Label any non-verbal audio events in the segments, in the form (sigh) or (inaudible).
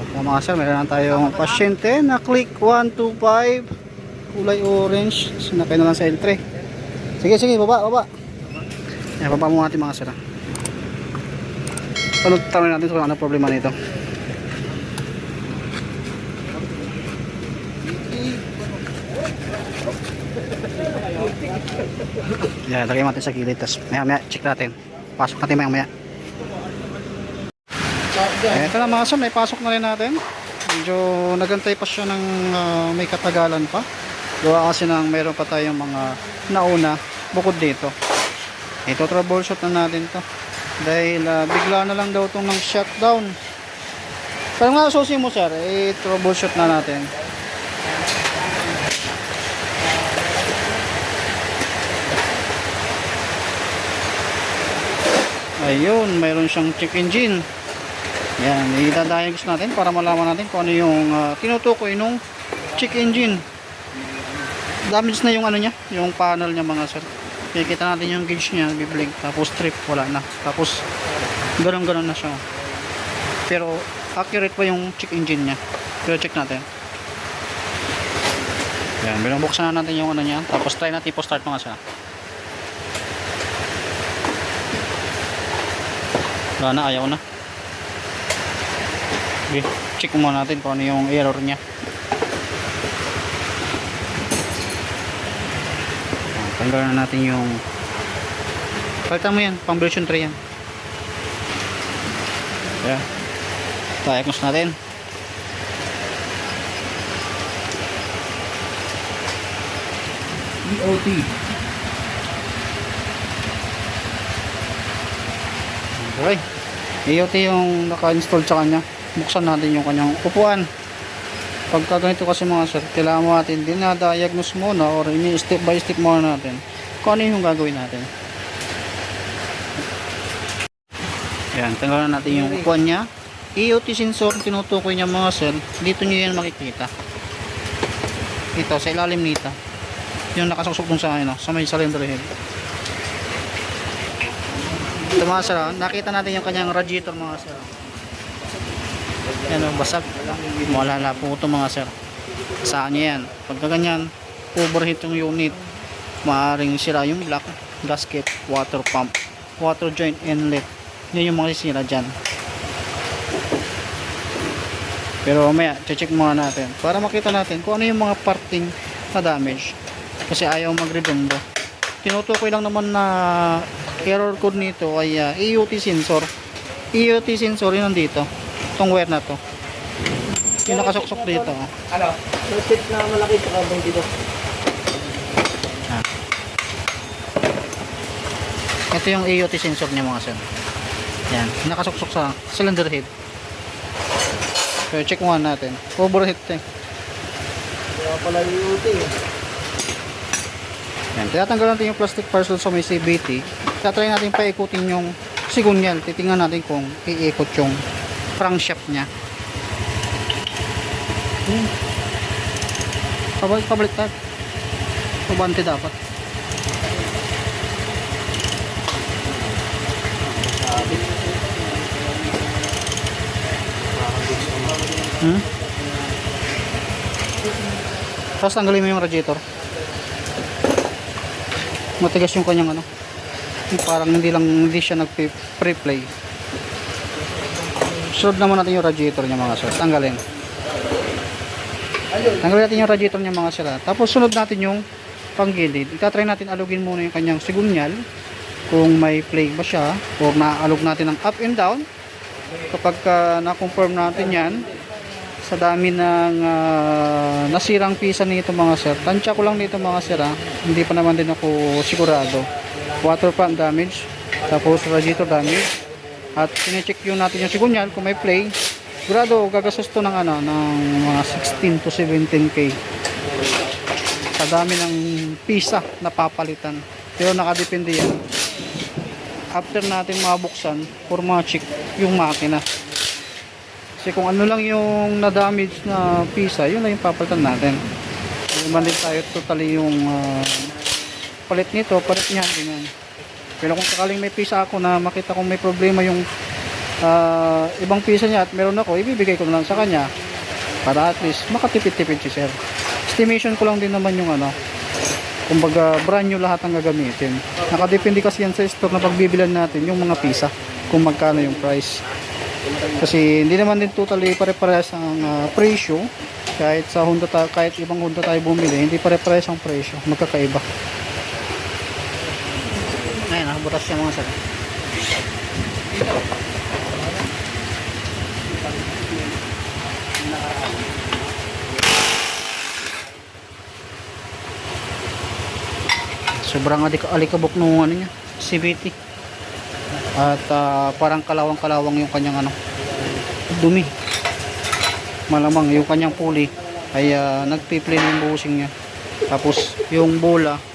Ito mga sir, meron tayong pasyente na click 125 kulay orange. Sinakay na lang sa L3 sige sige baba baba. Yan baba mo natin mga sir Tanong tanong natin kung ano problema nito. Yan lagay natin sa gilid tapos maya maya check natin. Pasok natin maya maya eh, ito na mga sir, may pasok na rin natin. Medyo nagantay pa siya ng ah, may katagalan pa. Gawa kasi ng meron pa tayong mga nauna bukod dito. Ito troubleshoot na natin to. Dahil ah, bigla na lang daw itong ng shutdown. Pero nga susi mo sir, eh, troubleshoot na natin. Ayun, mayroon siyang check engine. Yan, idadiagnose natin para malaman natin kung ano yung uh, tinutukoy nung check engine. Damage na yung ano niya, yung panel niya mga sir. Kikita natin yung gauge niya, biblink, tapos strip, wala na. Tapos, ganun-ganun na siya. Pero, accurate pa yung check engine niya. Pero check natin. Yan, binubuksan na natin yung ano niya. Tapos, try natin po start mga sir. Wala na, ayaw na. Okay, check muna natin kung ano yung error niya. Tanggalan na natin yung Palitan mo yan, pang version 3 yan. Yeah. Diagnose natin. EOT. Okay. IoT yung naka-install sa kanya. Buksan natin yung kanyang upuan. Pagka ganito kasi mga sir, kailangan mo natin dinadiagnose muna or ini-step by step muna natin kung ano yung gagawin natin. Yan, tanggalan natin yung upuan niya. IoT sensor, tinutukoy niya mga sir, dito nyo yan makikita. Ito, sa ilalim nito. Yung nakasuksok dun sa, ano, sa may cylinder head. Ito mga sir, ah, nakita natin yung kanyang radiator mga sir. Yan o, basag. Malala po ito mga sir. Saan niya yan? Pagka ganyan, overheat yung unit. Maaring sira yung block, gasket, water pump, water joint inlet. Yan yung mga sisira dyan. Pero mamaya, check muna natin. Para makita natin kung ano yung mga parting na damage. Kasi ayaw magredondo. Tinutukoy lang naman na error code nito ay uh, EUT sensor. EUT sensor yun nandito. Itong wire na to. Yung nakasuksok dito. Ano? Yung set na malaki sa kabang dito. Ito yung EUT sensor niya mga sir. Yan. Nakasuksok sa cylinder head. So check muna natin. Overheat eh. Kaya pala eh. Yan. Tinatanggal natin yung plastic parcel sa may CBT. Tatry natin paikutin yung sigunyal. Titingnan natin kung iikot yung crankshaft niya. Hmm. Pabalik, pabalik tayo. Pabante dapat. Hmm? Tapos tanggalin mo yung radiator. Matigas yung kanyang ano. Parang hindi lang hindi siya nag-pre-play. Sunod naman natin yung radiator niya mga sir. Tanggalin. Tanggalin natin yung radiator niya mga sir. Tapos sunod natin yung panggilid. Itatry natin alugin muna yung kanyang sigunyal. Kung may play ba siya. O naalog natin ng up and down. Kapag ah, na-confirm natin yan, sa dami ng ah, nasirang pisa nito mga sir. Tansya ko lang dito mga sir ah. Hindi pa naman din ako sigurado. Water pump damage, tapos radiator damage. At sinecheck yung natin yung sigunyal kung may play. Sigurado gagastos to ng ano ng mga 16 to 17k. Sa dami ng pisa na papalitan. Pero nakadepende yan. After natin mabuksan, for ma-check yung makina. Kasi kung ano lang yung na-damage na pisa, yun lang yung papalitan natin. Hindi man din tayo totally yung ah, palit nito, palit niya, ganyan. Pero kung sakaling may pisa ako na makita kong may problema yung ah, ibang pisa niya at meron ako, ibibigay ko na lang sa kanya para at least makatipid-tipid si sir. Estimation ko lang din naman yung ano, kumbaga brand new lahat ang gagamitin. Nakadepende kasi yan sa store na pagbibilan natin yung mga pisa kung magkano yung price. Kasi hindi naman din totally pare-parehas ang ah, presyo kahit sa Honda kahit ibang Honda tayo bumili, hindi pare-parehas ang presyo, magkakaiba. Nakabutas siya mga sir. Sobrang adik alikabok nung ano niya, CVT. At ah, parang kalawang-kalawang yung kanyang ano, dumi. Malamang yung kanyang pulley ay uh, nagpi-plane yung buhosing niya. Tapos yung bola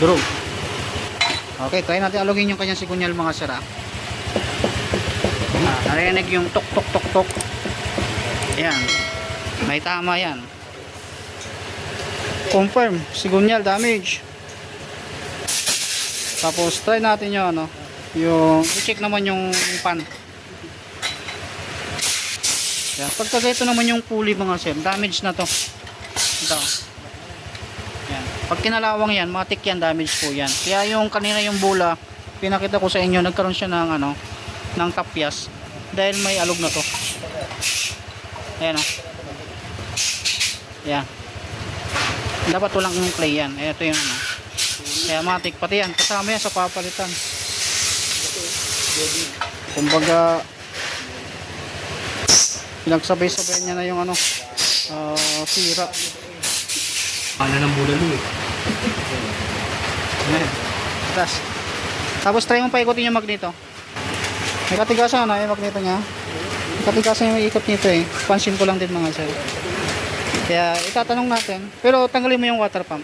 durog. Okay, try natin alugin yung kanyang sigunyal mga sira. Ah, narinig yung tok tok tok tok. Ayan. May tama yan. Confirm, sigunyal damage. Tapos try natin yung ano, yung i-check naman yung pan. Yan. Pagka ganito naman yung pulley mga sir, damage na to. Ito. Pag kinalawang yan, matik yan, damage po yan. Kaya yung kanina yung bola, pinakita ko sa inyo, nagkaroon siya ng ano, ng tapyas. Dahil may alog na to. Ayan o. Yan. Dapat walang yung clay yan. Ito yung ano. Kaya matik, pati yan. Kasama yan sa papalitan. Kumbaga, pinagsabay-sabay niya na yung ano, ah, sira. Ano ng bulalo eh. Tapos, tapos try mo paikutin yung magneto. May katigasan na yung magneto niya. May katigasan yung ikot nito eh. Pansin ko lang din mga sir. Kaya itatanong natin. Pero tanggalin mo yung water pump.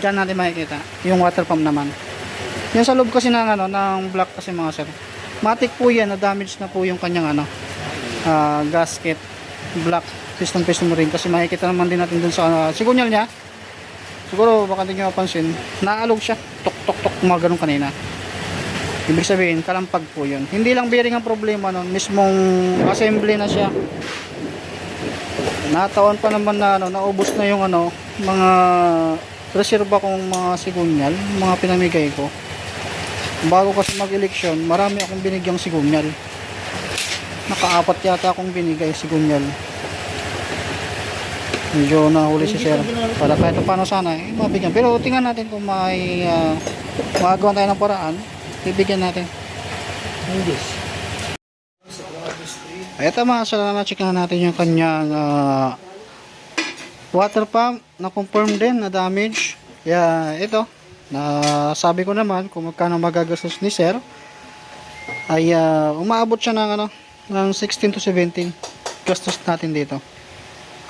Diyan natin makikita. Yung water pump naman. Yung sa loob kasi ng, ano, ng block kasi mga sir. Matik po yan. Na-damage na po yung kanyang ano, ah, gasket. Block. Piston piston mo rin. Kasi makikita naman din natin dun sa uh, sigunyal niya. Siguro baka hindi nyo mapansin, naalog siya. Tok tok tok mga ganun kanina. Ibig sabihin, kalampag po yun. Hindi lang bearing ang problema nun, mismong assembly na siya. Natawan pa naman na ano, naubos na yung ano, mga reserva kong mga sigunyal, mga pinamigay ko. Bago kasi mag-eleksyon, marami akong binigyang sigunyal. Nakaapat yata akong binigay sigunyal. Medyo nahuli si sir. Para kahit paano sana, eh, mabigyan. Pero tingnan natin kung may uh, magagawa tayo ng paraan. Bibigyan natin. Hindi. Ito mga sala na check na natin yung kanyang ah, water pump na confirm din na damage. Kaya ito, na sabi ko naman kung magkano magagastos ni sir ay ah, umaabot siya ng ano ng 16 to 17 gastos natin dito.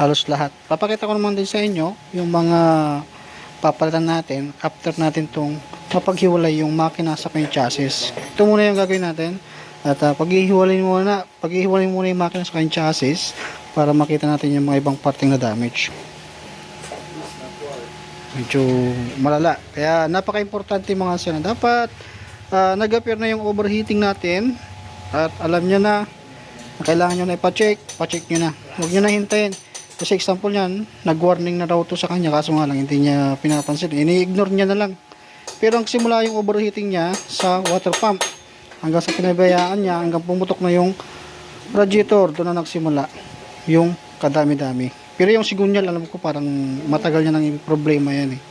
Halos lahat. Papakita ko naman din sa inyo yung mga papalitan natin after natin tong mapaghiwalay yung makina sa kanyang chassis. Ito muna yung gagawin natin. At uh, paghihiwalay muna, paghihiwalay muna yung makina sa kanyang chassis para makita natin yung mga ibang parting na damage. Medyo malala. Kaya napaka-importante mga sir na dapat uh, nag-appear na yung overheating natin at alam nyo na kailangan nyo na ipacheck, pacheck nyo na. Huwag nyo na hintayin. Kasi example yan, nag-warning na raw to sa kanya kaso nga lang hindi niya pinapansin. Ini-ignore niya na lang. Pero ang simula yung overheating niya sa water pump hanggang sa pinabayaan niya hanggang pumutok na yung radiator doon na nagsimula yung kadami-dami. Pero yung sigunyal alam ko parang matagal niya nang problema yan eh.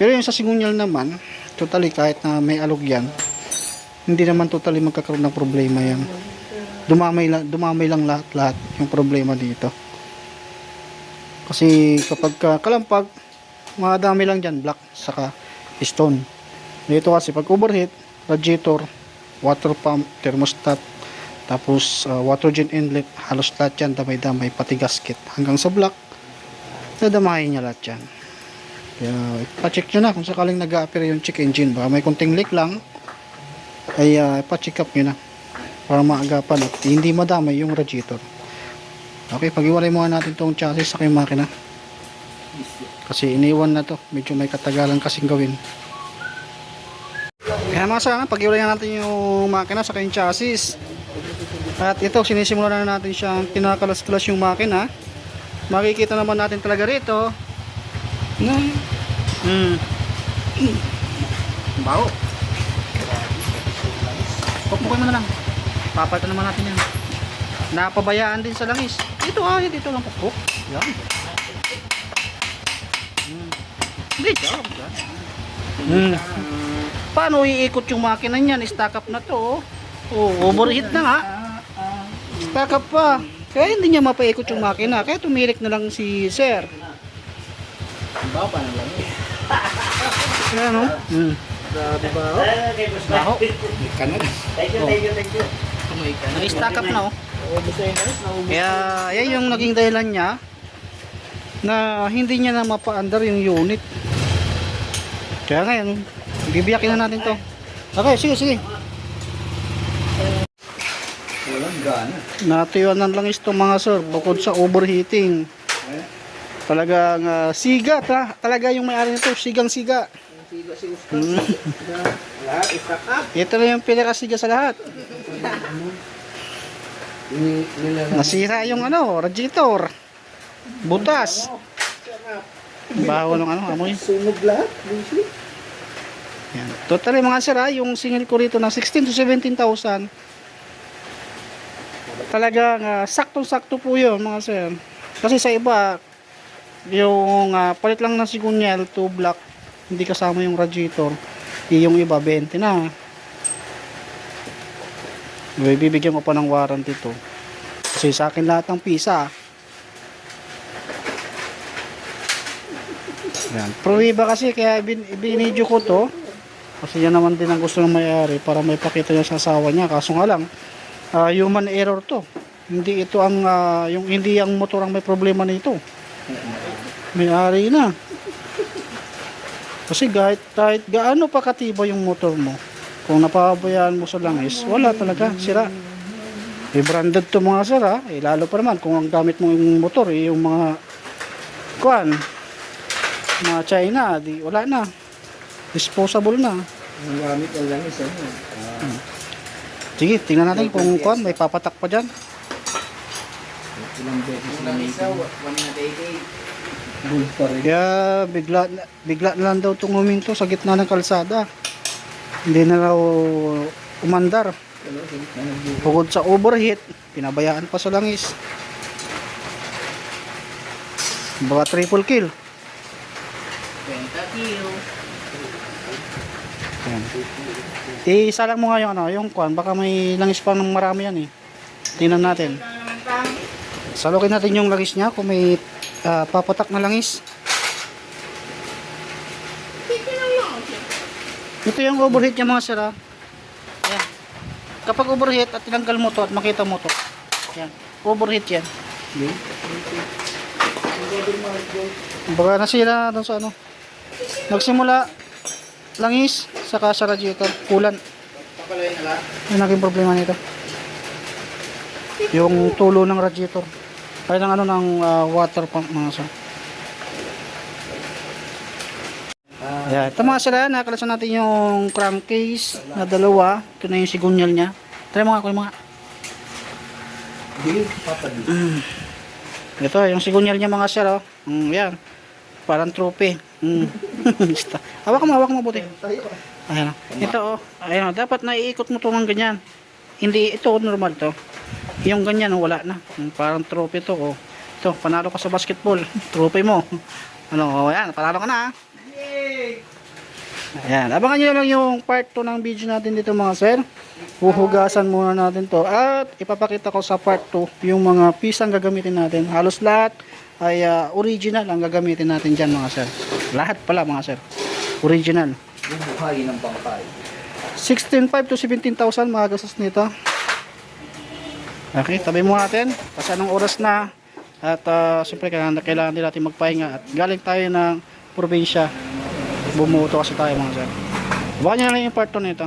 Pero yung sa sigunyal naman, totally kahit na may alog yan, hindi naman totally magkakaroon ng problema yan. Dumamay dumamay lang lahat-lahat yung problema dito. Kasi kapag ka, kalampag, madami lang dyan, black, saka stone. Dito kasi pag overheat, radiator, water pump, thermostat, tapos uh, water jet inlet, halos lahat yan, damay-damay, pati gasket. Hanggang sa black, nadamahin niya lahat yan. Kaya, ipacheck nyo na kung sakaling nag-a-appear yung check engine. Baka may kunting leak lang, ay uh, ipacheck up nyo na para maagapan at hindi madamay yung radiator. Okay, pag-iwalay muna natin tong chassis sa kayong makina. Kasi iniwan na to. Medyo may katagalan kasing gawin. Kaya mga sana, pag-iwalayan natin yung makina sa kanyang chassis. At ito, sinisimulan na natin siyang kinakalas-kalas yung makina. Makikita naman natin talaga rito na mm, baho. Pukpukin mo na lang. Papalitan naman natin yan. Napabayaan din sa langis. Dito ah, dito lang pukpuk. Yan. Mm. Great job. Mm. Paano iikot yung makina niyan? Stack up na to. Oh, oh overheat na nga. Stack up pa. Kaya hindi niya mapaikot yung makina. Kaya tumirik na lang si sir. Baba na lang. Kaya no? Mm. Grabe ba? Baho. Kanan. Thank you, thank you, thank you. Tumay ka na. Na-stack up na oh. Naubos. Kaya yan yung naging dahilan niya na hindi niya na mapa-under yung unit. Kaya ngayon, bibiyakin na natin to. Okay, sige, sige. Walang gana. Natuyuan ng langis to mga sir, bukod sa overheating. Talagang ah, siga, ta talaga yung may-ari nito, sigang siga. Siga si Ustad. Mm. Lahat, istack up. Ito na yung pinakasiga sa lahat. (laughs) Ni- Nasira yung ano, radiator. Butas. Baho ng ano, amoy. Sunog lahat. Yan. Totally mga sir, ah, yung singil ko rito na 16 to 17,000. Talagang ah, saktong-sakto po yun mga sir. Kasi sa iba, yung ah, palit lang ng sigunyal to black, hindi kasama yung radiator. Yung iba, 20 na. May bibigyan ko pa ng warranty to. Kasi sa akin lahat ng pisa. Yan. Pruiba kasi kaya bin, binidyo ko to. Kasi yan naman din ang gusto ng may-ari para may pakita niya sa asawa niya. Kaso nga lang, ah, human error to. Hindi ito ang, ah, yung hindi ang motor ang may problema nito. May-ari na. Kasi kahit, kahit gaano pa katibay yung motor mo, kung napabayaan mo sa langis, wala talaga, sira. Eh, branded to mga sir ha. Eh, lalo pa naman kung ang gamit mo yung motor, eh, yung mga kuan, mga China, di wala na. Disposable na. Ang gamit ang langis. Ano? Ah, Sige, tingnan natin kung kuan, may papatak pa dyan. ilang beses lang pa rin. Kaya bigla, bigla na lang daw itong huminto sa gitna ng kalsada. Hindi na raw umandar. Bukod sa overheat, pinabayaan pa sa langis. Baka triple kill. Ayan. Isa lang mo nga yung ano, yung kwan, baka may langis pa ng marami yan eh. Tingnan natin. Salukin natin yung langis niya kung may ah, papatak na langis. Ito yung overheat niya mga sir ah. Ayan. Kapag overheat at tinanggal mo to at makita mo to. Yan. Overheat yan. Baka nasira na doon sa ano. Nagsimula langis saka sa radiator kulan. Yung naging problema nito. Yung tulo ng radiator. Ay ng ano ng ah, water pump mga sir. Yeah, ito mga sir, ah, nakalasan natin yung crankcase na dalawa. Ito na yung sigunyal niya. Try mo nga. Hindi, papadip. Ito, yung sigunyal niya mga sir, oh. Mm, yan. Parang trophy. Mm. (laughs) Hawak mo, hawak mo buti. Ayan. oh. Ito, oh. Ayan, oh. dapat naiikot mo to ng ganyan. Hindi, ito, normal to. Yung ganyan, oh, wala na. Mm, Parang trophy to, oh. Ito, panalo ka sa basketball. (laughs) trophy mo. (laughs) Ano, oh, ayan, panalo ka na, ah. Ayan, abangan nyo lang yung part 2 ng video natin dito mga sir. Huhugasan muna natin to. At ipapakita ko sa part 2 yung mga pisang gagamitin natin. Halos lahat ay ah, original ang gagamitin natin dyan mga sir. Lahat pala mga sir. Original. Bubuhayin ng bangkay. 16.5 to 17,000 mga gastos nito. Okay, tabi mo natin. Kasi anong oras na. At uh, siyempre kailangan, kailangan din natin magpahinga. At galing tayo ng probinsya. Bumuto kasi tayo mga sir. Abangan nyo na lang yung part 2 nito.